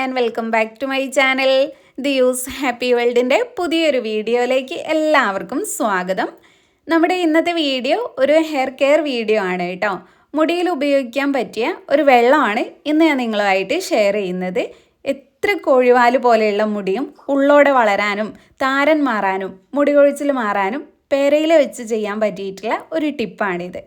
And welcome back to my channel the use happy വേൾഡിന്റെ പുതിയൊരു വീഡിയോയിലേക്ക് എല്ലാവർക്കും സ്വാഗതം. നമ്മുടെ ഇന്നത്തെ വീഡിയോ ഒരു ഹെയർ കെയർ വീഡിയോ ആണ് കേട്ടോ. മുടിയിൽ ഉപയോഗിക്കാൻ പറ്റിയ ഒരു വെള്ളമാണ് ഇന്ന് ഞാൻ നിങ്ങളുമായിട്ട് ഷെയർ ചെയ്യുന്നത്. എത്ര കോഴിവാൽ പോലെയുള്ള മുടിയും ഉള്ളോടെ വളരാനും താരൻ മാറാനും മുടി കൊഴിച്ചിൽ മാറാനും പേരയിൽ വെച്ച് ചെയ്യാൻ പറ്റിയിട്ടുള്ള ഒരു ടിപ്പാണിത്.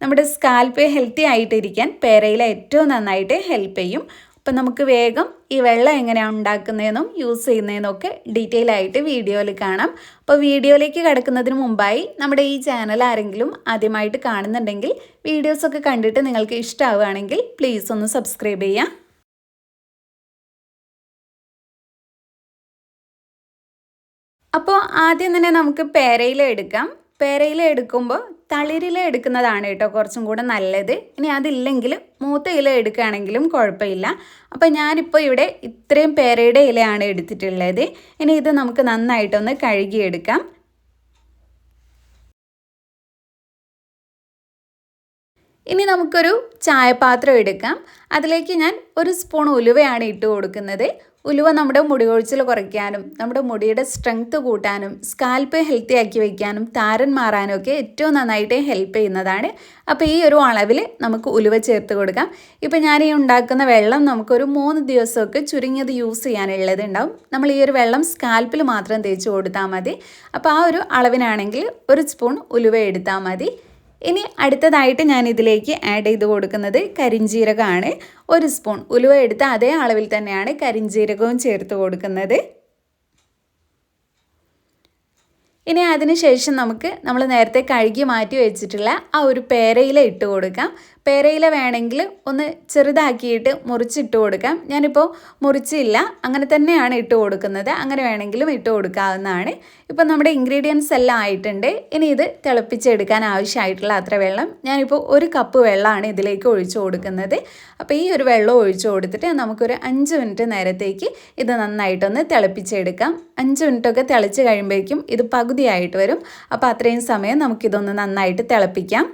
നമ്മുടെ സ്കാൽപ്പ് ഹെൽത്തി ആയിട്ടിരിക്കാൻ പേരയില ഏറ്റവും നന്നായിട്ട് ഹെൽപ്പ് ചെയ്യും. അപ്പം നമുക്ക് വേഗം ഈ വെള്ളം എങ്ങനെയാണ് ഉണ്ടാക്കുന്നതെന്നും യൂസ് ചെയ്യുന്നതെന്നും ഒക്കെ ഡീറ്റെയിൽ ആയിട്ട് വീഡിയോയിൽ കാണാം. അപ്പോൾ വീഡിയോയിലേക്ക് കിടക്കുന്നതിന് മുമ്പായി നമ്മുടെ ഈ ചാനൽ ആരെങ്കിലും ആദ്യമായിട്ട് കാണുന്നുണ്ടെങ്കിൽ വീഡിയോസൊക്കെ കണ്ടിട്ട് നിങ്ങൾക്ക് ഇഷ്ടമാവുകയാണെങ്കിൽ പ്ലീസ് ഒന്ന് സബ്സ്ക്രൈബ് ചെയ്യാം അപ്പോൾ ആദ്യം തന്നെ നമുക്ക് പേരയില എടുക്കാം. പേരയില എടുക്കുമ്പോൾ തളിരില എടുക്കുന്നതാണ് കേട്ടോ കുറച്ചും കൂടെ നല്ലത്. ഇനി അതില്ലെങ്കിൽ മൂത്ത ഇല എടുക്കുകയാണെങ്കിലും കുഴപ്പമില്ല. അപ്പോൾ ഞാനിപ്പോൾ ഇവിടെ ഇത്രയും പേരയുടെ ഇലയാണ് എടുത്തിട്ടുള്ളത്. ഇനി ഇത് നമുക്ക് നന്നായിട്ടൊന്ന് കഴുകിയെടുക്കാം. ഇനി നമുക്കൊരു ചായപാത്രം എടുക്കാം. അതിലേക്ക് ഞാൻ ഒരു സ്പൂൺ ഉലുവയാണ് ഇട്ട് കൊടുക്കുന്നത്. ഉലുവ നമ്മുടെ മുടി കൊഴിച്ചിൽ കുറയ്ക്കാനും നമ്മുടെ മുടിയുടെ സ്ട്രെങ്ത് കൂട്ടാനും സ്കാൽപ്പ് ഹെൽത്തി ആക്കി വയ്ക്കാനും താരൻ മാറാനും ഒക്കെ ഏറ്റവും നന്നായിട്ട് ഹെൽപ്പ് ചെയ്യുന്നതാണ്. അപ്പോൾ ഈ ഒരു അളവിൽ നമുക്ക് ഉലുവ ചേർത്ത് കൊടുക്കാം. ഇപ്പോൾ ഞാൻ ഈ ഉണ്ടാക്കുന്ന വെള്ളം നമുക്കൊരു മൂന്ന് ദിവസമൊക്കെ ചുരുങ്ങിയത് യൂസ് ചെയ്യാനുള്ളത് ഉണ്ടാവും നമ്മൾ ഈ ഒരു വെള്ളം സ്കാൽപ്പിൽ മാത്രം തേച്ച് കൊടുത്താൽ മതി. അപ്പോൾ ആ ഒരു അളവിനാണെങ്കിൽ ഒരു സ്പൂൺ ഉലുവ എടുത്താൽ മതി. ഇനി അടുത്തതായിട്ട് ഞാൻ ഇതിലേക്ക് ആഡ് ചെയ്ത് കൊടുക്കുന്നത് കരിഞ്ജീരകമാണ് ഒരു സ്പൂൺ ഉലുവ എടുത്ത അതേ അളവിൽ തന്നെയാണ് കരിഞ്ജീരകവും ചേർത്ത് കൊടുക്കുന്നത്. ഇനി അതിനുശേഷം നമുക്ക് നമ്മൾ നേരത്തെ കഴുകി മാറ്റി വെച്ചിട്ടുള്ള ആ ഒരു പേരയില ഇട്ട് കൊടുക്കാം. പേരയില വേണമെങ്കിൽ ഒന്ന് ചെറുതാക്കിയിട്ട് മുറിച്ചിട്ട് കൊടുക്കാം. ഞാനിപ്പോൾ മുറിച്ചില്ല അങ്ങനെ തന്നെയാണ് ഇട്ട് കൊടുക്കുന്നത്. അങ്ങനെ വേണമെങ്കിലും ഇട്ട് കൊടുക്കാവുന്നതാണ്. ഇപ്പം നമ്മുടെ ഇൻഗ്രീഡിയൻസ് എല്ലാം ആയിട്ടുണ്ട്. ഇനി ഇത് തിളപ്പിച്ചെടുക്കാൻ ആവശ്യമായിട്ടുള്ള അത്ര വെള്ളം ഞാനിപ്പോൾ ഒരു കപ്പ് വെള്ളമാണ് ഇതിലേക്ക് ഒഴിച്ചു കൊടുക്കുന്നത്. അപ്പോൾ ഈ ഒരു വെള്ളം ഒഴിച്ചു കൊടുത്തിട്ട് നമുക്കൊരു അഞ്ച് മിനിറ്റ് നേരത്തേക്ക് ഇത് നന്നായിട്ടൊന്ന് തിളപ്പിച്ചെടുക്കാം. അഞ്ച് മിനിറ്റൊക്കെ തിളച്ച് കഴിയുമ്പോഴേക്കും ഇത് പകുതിയായിട്ട് വരും. അപ്പോൾ അത്രയും സമയം നമുക്കിതൊന്ന് നന്നായിട്ട് തിളപ്പിക്കാം.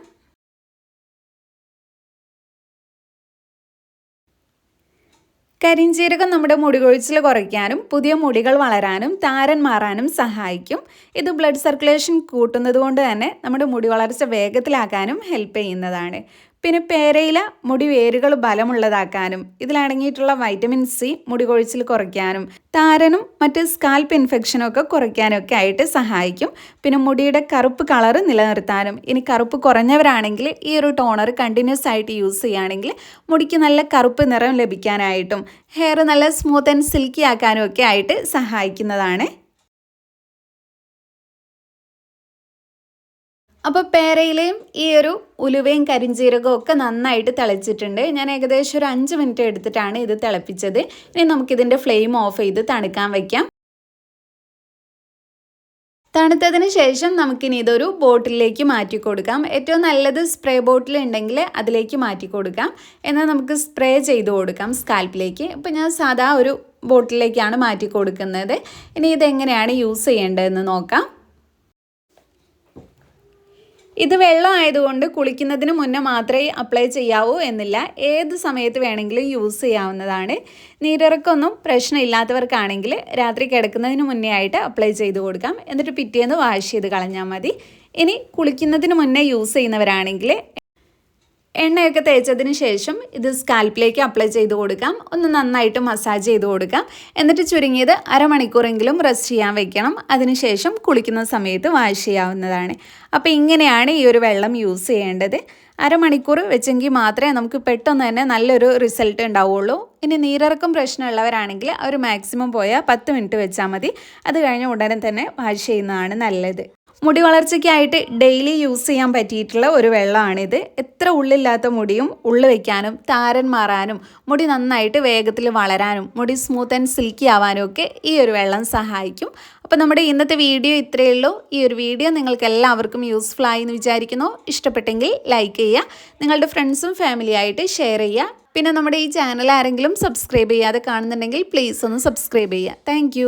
കരിഞ്ചീരകം നമ്മുടെ മുടി കൊഴിച്ചിൽ കുറയ്ക്കാനും പുതിയ മുടികൾ വളരാനും താരൻ മാറാനും സഹായിക്കും. ഇത് ബ്ലഡ് സർക്കുലേഷൻ കൂട്ടുന്നത് കൊണ്ട് തന്നെ നമ്മുടെ മുടി വളർച്ച വേഗത്തിലാക്കാനും ഹെൽപ്പ് ചെയ്യുന്നതാണ്. പിന്നെ പേരയില മുടി വേരുകൾ ബലമുള്ളതാക്കാനും ഇതിലടങ്ങിയിട്ടുള്ള വൈറ്റമിൻ സി മുടി കൊഴിച്ചിൽ കുറയ്ക്കാനും താരനും മറ്റ് സ്കാൽപ്പ് ഇൻഫെക്ഷനും ഒക്കെ കുറയ്ക്കാനും ഒക്കെ ആയിട്ട് സഹായിക്കും. പിന്നെ മുടിയുടെ കറുപ്പ് കളർ നിലനിർത്താനും ഇനി കറുപ്പ് കുറഞ്ഞവരാണെങ്കിൽ ഈ ഒരു ടോണർ കണ്ടിന്യൂസ് ആയിട്ട് യൂസ് ചെയ്യുകയാണെങ്കിൽ മുടിക്ക് നല്ല കറുപ്പ് നിറം ലഭിക്കാനായിട്ടും ഹെയർ നല്ല സ്മൂത്ത് ആൻഡ് സിൽക്കി ആക്കാനും ഒക്കെ ആയിട്ട് സഹായിക്കുന്നതാണ്. അപ്പോൾ പേരയിലയും ഈ ഒരു ഉലുവയും കരിഞ്ചീരകവും ഒക്കെ നന്നായിട്ട് തിളച്ചിട്ടുണ്ട്. ഞാൻ ഏകദേശം ഒരു അഞ്ച് മിനിറ്റ് എടുത്തിട്ടാണ് ഇത് തിളപ്പിച്ചത്. ഇനി നമുക്കിതിന്റെ ഫ്ലെയിം ഓഫ് ചെയ്ത് തണുക്കാൻ വയ്ക്കാം തണുത്തതിന് ശേഷം നമുക്കിനി ഇതൊരു ബോട്ടിലേക്ക് മാറ്റി കൊടുക്കാം. ഏറ്റവും നല്ലത് സ്പ്രേ ബോട്ടിൽ ഉണ്ടെങ്കിൽ അതിലേക്ക് മാറ്റി കൊടുക്കാം. എന്നാൽ നമുക്ക് സ്പ്രേ ചെയ്ത് കൊടുക്കാം സ്കാൽപ്പിലേക്ക്. ഇപ്പം ഞാൻ സാധാ ഒരു ബോട്ടിലേക്കാണ് മാറ്റി കൊടുക്കുന്നത്. ഇനി ഇതെങ്ങനെയാണ് യൂസ് ചെയ്യേണ്ടതെന്ന് നോക്കാം. ഇത് വെള്ളം ആയതുകൊണ്ട് കുളിക്കുന്നതിന് മുന്നേ മാത്രമേ അപ്ലൈ ചെയ്യാവൂ എന്നില്ല. ഏത് സമയത്ത് വേണമെങ്കിലും യൂസ് ചെയ്യാവുന്നതാണ്. നീരിറക്കൊന്നും പ്രശ്നമില്ലാത്തവർക്കാണെങ്കിൽ രാത്രി കിടക്കുന്നതിന് മുന്നേ ആയിട്ട് അപ്ലൈ ചെയ്ത് കൊടുക്കാം. എന്നിട്ട് പിറ്റേന്ന് വാഷ് ചെയ്ത് കളഞ്ഞാൽ മതി. ഇനി കുളിക്കുന്നതിന് മുന്നേ യൂസ് ചെയ്യുന്നവരാണെങ്കിൽ എണ്ണയൊക്കെ തേച്ചതിന് ശേഷം ഇത് സ്കാൽപ്പിലേക്ക് അപ്ലൈ ചെയ്ത് കൊടുക്കാം. ഒന്ന് നന്നായിട്ട് മസാജ് ചെയ്ത് കൊടുക്കാം. എന്നിട്ട് ചുരുങ്ങിയത് അരമണിക്കൂറെങ്കിലും റെസ്റ്റ് ചെയ്യാൻ വെക്കണം. അതിനുശേഷം കുളിക്കുന്ന സമയത്ത് വാഷ് ചെയ്യാവുന്നതാണ്. അപ്പോൾ ഇങ്ങനെയാണ് ഈ ഒരു വെള്ളം യൂസ് ചെയ്യേണ്ടത്. അരമണിക്കൂർ വെച്ചെങ്കിൽ മാത്രമേ നമുക്ക് പെട്ടെന്ന് തന്നെ നല്ലൊരു റിസൾട്ട് ഉണ്ടാവുള്ളൂ. ഇനി നീരിറക്കം പ്രശ്നമുള്ളവരാണെങ്കിൽ അവർ മാക്സിമം പോയാൽ പത്ത് മിനിറ്റ് വെച്ചാൽ മതി. അത് കഴിഞ്ഞ ഉടനെ തന്നെ വാഷ് ചെയ്യുന്നതാണ് നല്ലത്. മുടി വളർച്ചയ്ക്കായിട്ട് ഡെയിലി യൂസ് ചെയ്യാൻ പറ്റിയിട്ടുള്ള ഒരു വെള്ളമാണിത് എത്ര ഉള്ളില്ലാത്ത മുടിയും ഉള്ളു വയ്ക്കാനും താരൻ മാറാനും മുടി നന്നായിട്ട് വേഗത്തിൽ വളരാനും മുടി സ്മൂത്ത് ആൻഡ് സിൽക്കി ആവാനും ഒക്കെ ഈ ഒരു വെള്ളം സഹായിക്കും. അപ്പോൾ നമ്മുടെ ഇന്നത്തെ വീഡിയോ ഇത്രയേ ഉള്ളൂ. ഈ ഒരു വീഡിയോ നിങ്ങൾക്ക് എല്ലാവർക്കും യൂസ്ഫുൾ ആയി എന്ന് വിചാരിക്കുന്നു. ഇഷ്ടപ്പെട്ടെങ്കിൽ ലൈക്ക് ചെയ്യുക നിങ്ങളുടെ ഫ്രണ്ട്സും ഫാമിലിയായിട്ട് ഷെയർ ചെയ്യുക. പിന്നെ നമ്മുടെ ഈ ചാനൽ ആരെങ്കിലും സബ്സ്ക്രൈബ് ചെയ്യാതെ കാണുന്നുണ്ടെങ്കിൽ പ്ലീസ് ഒന്ന് സബ്സ്ക്രൈബ് ചെയ്യുക. താങ്ക്